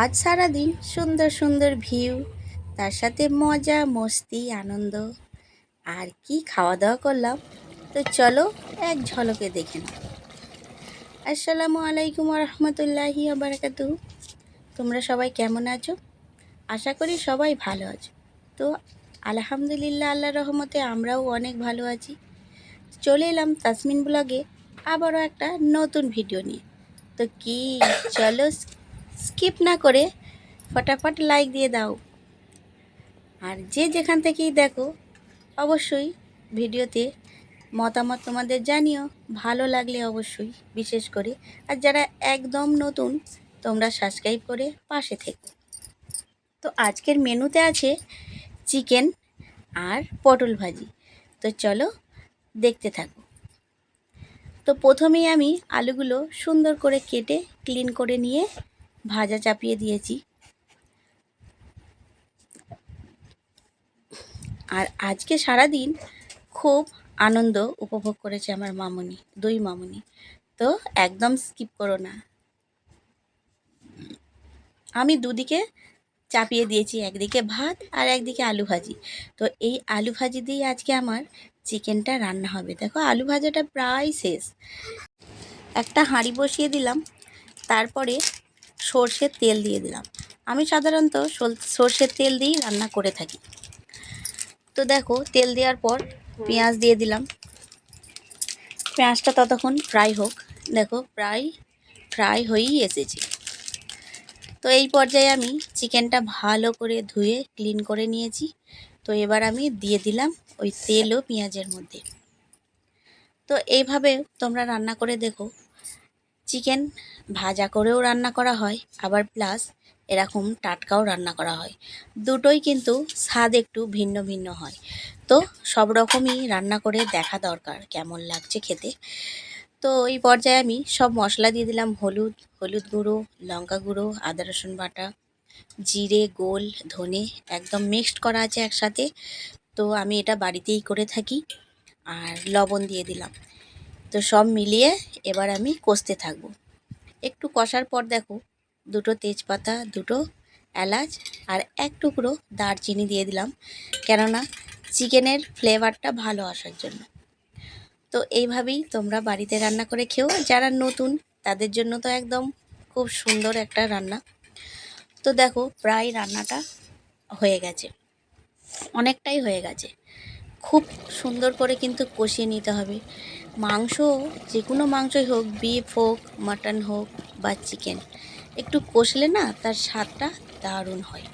আজ সারাদিন সুন্দর সুন্দর ভিউ, তার সাথে মজা, মস্তি, আনন্দ। আর কি খাওয়া দাওয়া করলাম? তো চলো এক ঝলকে দেখে নাও। আসসালামু আলাইকুম রহমতুল্লাহি বারাকাতু তোমরা সবাই কেমন আছো? আশা করি সবাই ভালো আছো। তো আলহামদুলিল্লাহ আল্লাহ রহমতে আমরাও অনেক ভালো আছি। চলে এলাম তাসমিন ব্লগে আবারও একটা নতুন ভিডিও নিয়ে। তো কি? চলো স্কিপ না করে ফটাফট লাইক দিয়ে দাও। আর যে যেখান থেকেই দেখো, অবশ্যই ভিডিওতে মতামত তোমাদের জানিও। ভালো লাগলে অবশ্যই বিশেষ করে। আর যারা একদম নতুন, তোমরা সাবস্ক্রাইব করে পাশে থেকো। তো আজকের মেনুতে আছে চিকেন আর পটল ভাজি। তো চলো দেখতে থাকো। তো প্রথমেই আমি আলুগুলো সুন্দর করে কেটে ক্লিন করে নিয়ে ভাজা চাপিয়ে দিয়েছি। আর আজকে সারাদিন খুব আনন্দ উপভোগ করেছে আমার মামুনি, দুই মামুনি। তো একদম স্কিপ করো না। আমি দুদিকে চাপিয়ে দিয়েছি, একদিকে ভাত আর একদিকে আলু ভাজি। তো এই আলু ভাজি দিয়ে আজকে আমার চিকেনটা রান্না হবে। দেখো, আলু ভাজাটা প্রায় শেষ। একটা হাঁড়ি বসিয়ে দিলাম। তারপরে সর্ষের তেল দিয়ে দিলাম। আমি সাধারণত সর্ষের তেল দিয়েই রান্না করে থাকি। তো দেখো, তেল দেওয়ার পর পেঁয়াজ দিয়ে দিলাম। পেঁয়াজটা ততক্ষণ ফ্রাই হোক। দেখো প্রায় ফ্রাই হয়েই এসেছে। তো এই পর্যায়ে আমি চিকেনটা ভালো করে ধুয়ে ক্লিন করে নিয়েছি। তো এবার আমি দিয়ে দিলাম ওই তেল ও পেঁয়াজের মধ্যে। তো এইভাবে তোমরা রান্না করে দেখো চিকেন ভাজা করেও রান্না করা হয়, আবার প্লাস এরকম টাটকাও রান্না করা হয়। দুটোই কিন্তু স্বাদ একটু ভিন্ন ভিন্ন হয়। তো সব রকমই রান্না করে দেখা দরকার কেমন লাগছে খেতে। তো এই পর্যায়ে আমি সব মশলা দিয়ে দিলাম হলুদ হলুদ গুঁড়ো, লঙ্কা গুঁড়ো, আদা রসুন বাটা, জিরে, গোল, ধনে, একদম মিক্সড করা আছে একসাথে। তো আমি এটা বাড়িতেই করে থাকি। আর লবণ দিয়ে দিলাম। তো সব মিলিয়ে এবার আমি কষতে থাকব। একটু কষার পর দেখো, দুটো তেজপাতা, দুটো এলাচ আর এক টুকরো দারচিনি দিয়ে দিলাম। কেননা চিকেনের ফ্লেভারটা ভালো আসার জন্য। তো এইভাবেই তোমরা বাড়িতে রান্না করে খেও। যারা নতুন, তাদের জন্য তো একদম খুব সুন্দর একটা রান্না। তো দেখো, প্রায় রান্নাটা হয়ে গেছে। অনেকটাই হয়ে গেছে। খুব সুন্দর করে কিন্তু কষিয়ে নিতে হবে। মাংস যে কোনো মাংসই হোক বিফ হোক মাটন হোক বা চিকেন একটু কষলে না তার স্বাদটা দারুণ হয়।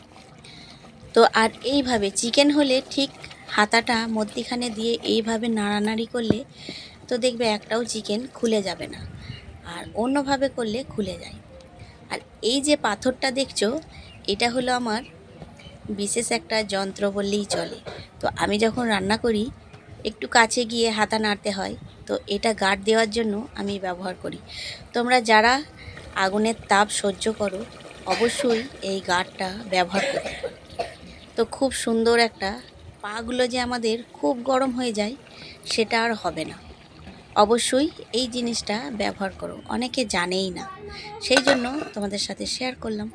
তো আর এইভাবে চিকেন হলে ঠিক হাতাটা মধ্যিখানে দিয়ে এইভাবে নাড়ানাড়ি করলে তো দেখবে একটাও চিকেন খুলে যাবে না, আর অন্যভাবে করলে খুলে যায়। আর এই যে পাথরটা দেখছ, এটা হলো আমার বিশেষ একটা যন্ত্র বললেই চলে। তো আমি যখন রান্না করি একটু কাছে গিয়ে হাতা নাড়তে হয়। তো এটা গার্ড দেওয়ার জন্য আমি ব্যবহার করি। তোমরা যারা আগুনের তাপ সহ্য করো, অবশ্যই এই গার্ডটা ব্যবহার করতে তো খুব সুন্দর একটা পাগুলো যে আমাদের খুব গরম হয়ে যায়, সেটা আর হবে না। অবশ্যই এই জিনিসটা ব্যবহার করো, অনেকে জানেই না। সেই জন্য তোমাদের সাথে শেয়ার করলাম।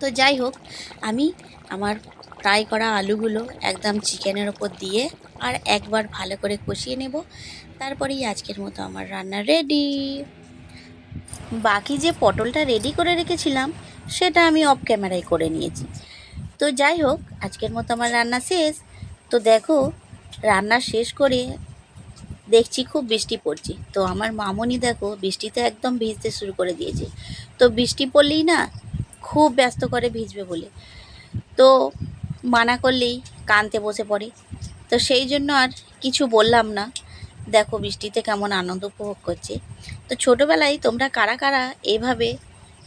তো যাই হোক, আমি আমার ফ্রাই করা আলুগুলো একদম চিকেনের ওপর দিয়ে আর একবার ভালো করে কষিয়ে নেব। তারপরেই আজকের মতো আমার রান্না রেডি বাকি যে পটলটা রেডি করে রেখেছিলাম, সেটা আমি অফ ক্যামেরায় করে নিয়েছি। তো যাই হোক, আজকের মতো আমার রান্না শেষ। তো দেখো, রান্না শেষ করে দেখছি খুব বৃষ্টি পড়ছে। তো আমার মামনি দেখো, বৃষ্টিতে একদম ভিজতে শুরু করে দিয়েছে। তো বৃষ্টি পড়লেই না, খুব ব্যস্ত করে ভিজবে বলে। তো মানা করলেই কানতে বসে পড়ে। তো সেই জন্য আর কিছু বললাম না। দেখো বৃষ্টিতে কেমন আনন্দ উপভোগ করছে। তো ছোটোবেলায় তোমরা কারা কারা এভাবে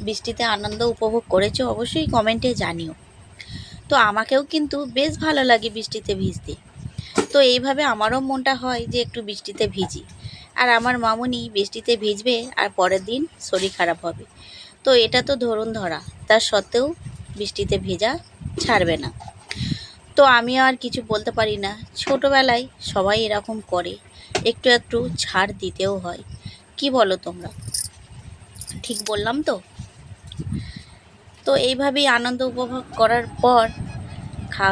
বৃষ্টিতে আনন্দ উপভোগ করেছ অবশ্যই কমেন্টে জানিও। তো আমাকেও কিন্তু বেশ ভালো লাগে বৃষ্টিতে ভিজতে। তো এইভাবে আমারও মনটা হয় যে একটু বৃষ্টিতে ভিজি। আর আমার মামুনি বৃষ্টিতে ভিজবে আর পরের দিন শরীর খারাপ হবে। তো এটা তো ধরুন ধরা। তার সত্ত্বেও বৃষ্টিতে ভেজা ছাড়বে না। তো আমি আর কিছু বলতে পারি না। ছোটোবেলায় সবাই এরকম করে। একটু একটু ছাড় দিতেও হয়। কি বলো তোমরা? ঠিক বললাম তো? তো এইভাবেই আনন্দ উপভোগ করার পর খা,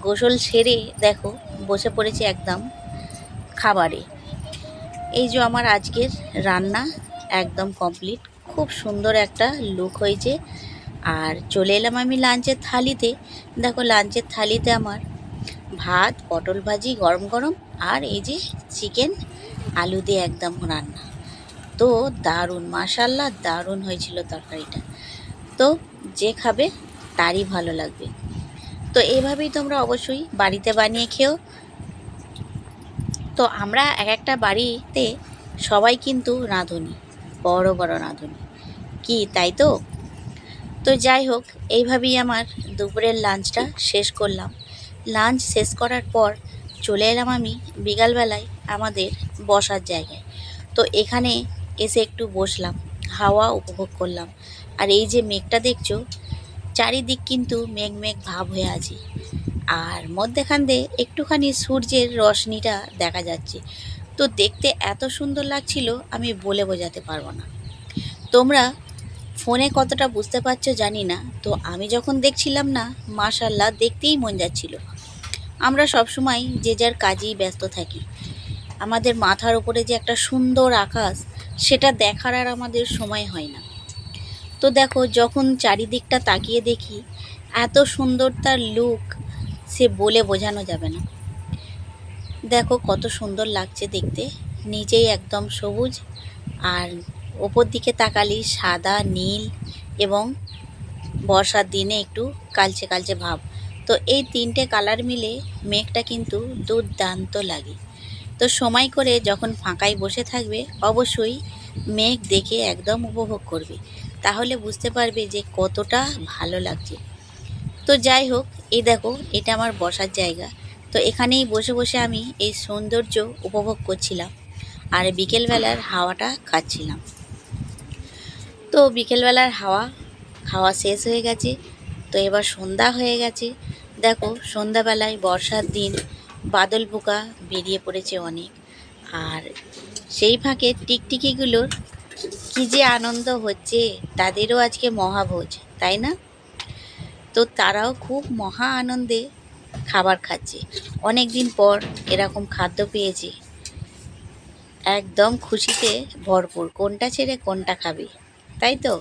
গোসল সেরে দেখো, বসে পড়েছি একদম খাবারে। এই যে আমার আজকের রান্না একদম কমপ্লিট খুব সুন্দর একটা লুক হয়েছে। আর চলে এলাম আমি লাঞ্চের থালিতে। দেখো, লাঞ্চের থালিতে আমার ভাত, পটল ভাজি, গরম গরম আর এই যে চিকেন, আলু দিয়ে একদম রান্না। তো দারুণ মাশাল্লাহ দারুণ হয়েছিল তরকারিটা। তো যে খাবে তারই ভালো লাগবে। তো এইভাবেই তোমরা অবশ্যই বাড়িতে বানিয়ে খেও। তো আমরা এক একটা বাড়িতে সবাই কিন্তু রাঁধুনি, বড় বড় রাঁধুনি। কি, তাই তো? তো যাই হোক, এইভাবেই আমার দুপুরের লাঞ্চটা শেষ করলাম। লাঞ্চ শেষ করার পর চলে এলাম আমি বিকালবেলায় আমাদের বসার জায়গায়। তো এখানে এসে একটু বসলাম, হাওয়া উপভোগ করলাম। আর এই যে মেঘটা দেখছ, চারিদিক কিন্তু মেঘ মেঘ ভাব হয়ে আছে। আর মধ্যেখান দিয়ে একটুখানি সূর্যের রশ্মিটা দেখা যাচ্ছে। তো দেখতে এত সুন্দর লাগছিল, আমি বলে বোঝাতে পারব না। তোমরা ফোনে কতটা বুঝতে পারছ জানি না। তো আমি যখন দেখছিলাম না মাশাল্লাহ দেখতেই মন যাচ্ছিল। আমরা সবসময় যে যার কাজেই ব্যস্ত থাকি। আমাদের মাথার উপরে যে একটা সুন্দর আকাশ, সেটা দেখার আর আমাদের সময় হয় না। তো দেখো, যখন চারিদিকটা তাকিয়ে দেখি, এত সুন্দর তার লুক সে বলে বোঝানো যাবে না। দেখো কত সুন্দর লাগছে দেখতে। নিচেই একদম সবুজ, আর ওপর দিকে তাকালি সাদা, নীল এবং বর্ষার দিনে একটু কালচে কালচে ভাব। তো এই তিনটে কালার মিলে মেঘটা কিন্তু দুর্দান্ত লাগে। তো সময় করে যখন ফাঁকায় বসে থাকবে, অবশ্যই মেঘ দেখে একদম উপভোগ করবে। তাহলে বুঝতে পারবে যে কতটা ভালো লাগছে। তো যাই হোক, এই দেখো, এটা আমার বসার জায়গা। তো এখানেই বসে বসে আমি এই সৌন্দর্য উপভোগ করছিলাম। আর বিকেলবেলার হাওয়াটা খাচ্ছিলাম। তো বিকেলবেলার হাওয়া খাওয়া শেষ হয়ে গেছে। তো এবার সন্ধ্যা হয়ে গেছে। দেখো, সন্ধ্যাবেলায় বর্ষার দিন, বাদল পোকা বেরিয়ে পড়েছে অনেক। আর সেই ফাঁকে টিকটিকিগুলোর কী যে আনন্দ হচ্ছে, তাদেরও আজকে মহাভোজ, তাই না? তো তারাও খুব মহা আনন্দে খাবার খাচ্ছে। অনেক দিন পর এরকম খাদ্য পেয়েছে। একদম খুশিতে ভরপুর। কোনটা ছেড়ে কোনটা খাবে? তাই তো?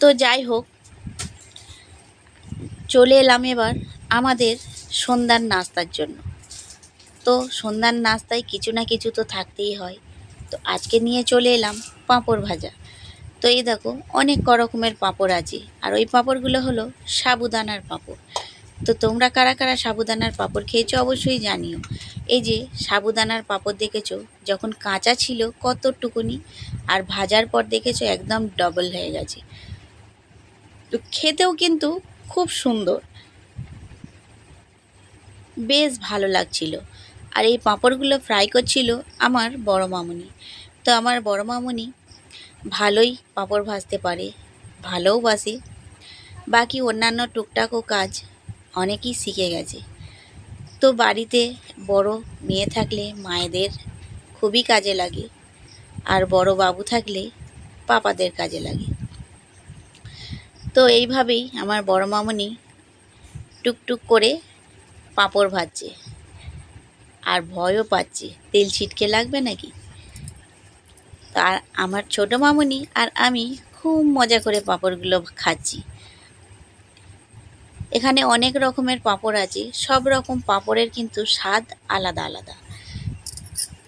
তো যাই হোক, চলে এলাম এবার আমাদের সন্ধ্যার নাস্তার জন্য। তো সন্ধ্যার নাস্তায় কিছু না কিছু তো থাকতেই হয়। তো আজকে নিয়ে চলে এলাম পাঁপড় ভাজা। তো এই দেখো, অনেক রকমের পাঁপড় আছে। আর ওই পাঁপড়গুলো হলো সাবুদানার পাঁপড়। তো তোমরা কারা কারা সাবুদানার পাঁপড় খেয়েছো অবশ্যই জানিও। এই যে সাবুদানার পাঁপড় দেখেছ, যখন কাঁচা ছিল কতটুকুনি, আর ভাজার পর দেখেছ একদম ডবল হয়ে গেছে। তো খেতেও কিন্তু খুব সুন্দর। বেশ ভালো লাগছিল। আর এই পাঁপড়গুলো ফ্রাই করছিল আমার বড় মামুনি। তো আমার বড় মামুনি ভালোই পাঁপড় ভাজতে পারে, ভালোও বাসে। বাকি অন্যান্য টুকটাকও কাজ অনেকেই শিখে গেছে। তো বাড়িতে বড় মেয়ে থাকলে মায়েদের খুবই কাজে লাগে আর বড় বাবু থাকলে পাপাদের কাজে লাগে। তো এইভাবেই আমার বড় মামনি টুকটুক করে পাঁপড় ভাজছে আর ভয়ও পাচ্ছে। তেল ছিটকে লাগবে নাকি? আর আমার ছোট মামনি আর আমি খুব মজা করে পাঁপড়গুলো খাচ্ছি। এখানে অনেক রকমের পাঁপড় আছে। সব রকম পাঁপড়ের কিন্তু স্বাদ আলাদা আলাদা।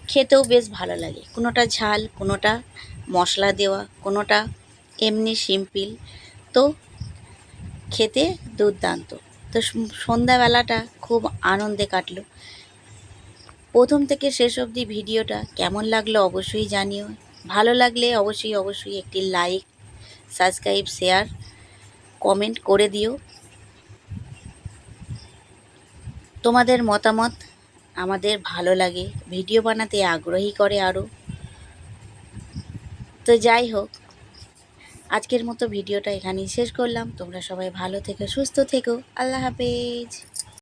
খেতেও বেশ ভালো লাগে। কোনোটা ঝাল, কোনোটা মশলা দেওয়া, কোনোটা এমনি সিম্পল। তো খেতে দুর্দান্ত। তো সন্ধ্যাবেলাটা খুব আনন্দে কাটলো। প্রথম থেকে শেষ অবধি ভিডিওটা কেমন লাগল অবশ্যই জানিও। ভালো লাগলে অবশ্যই অবশ্যই একটি লাইক, সাবস্ক্রাইব, শেয়ার, কমেন্ট করে দিও। তোমাদের মতামত আমাদের ভালো লাগে। ভিডিও বানাতে আগ্রহী করে আরও তো যাই হোক, আজকের মতো ভিডিওটা এখানেই শেষ করলাম। তোমরা সবাই ভালো থেকো, সুস্থ থেকো। আল্লাহ হাফেজ।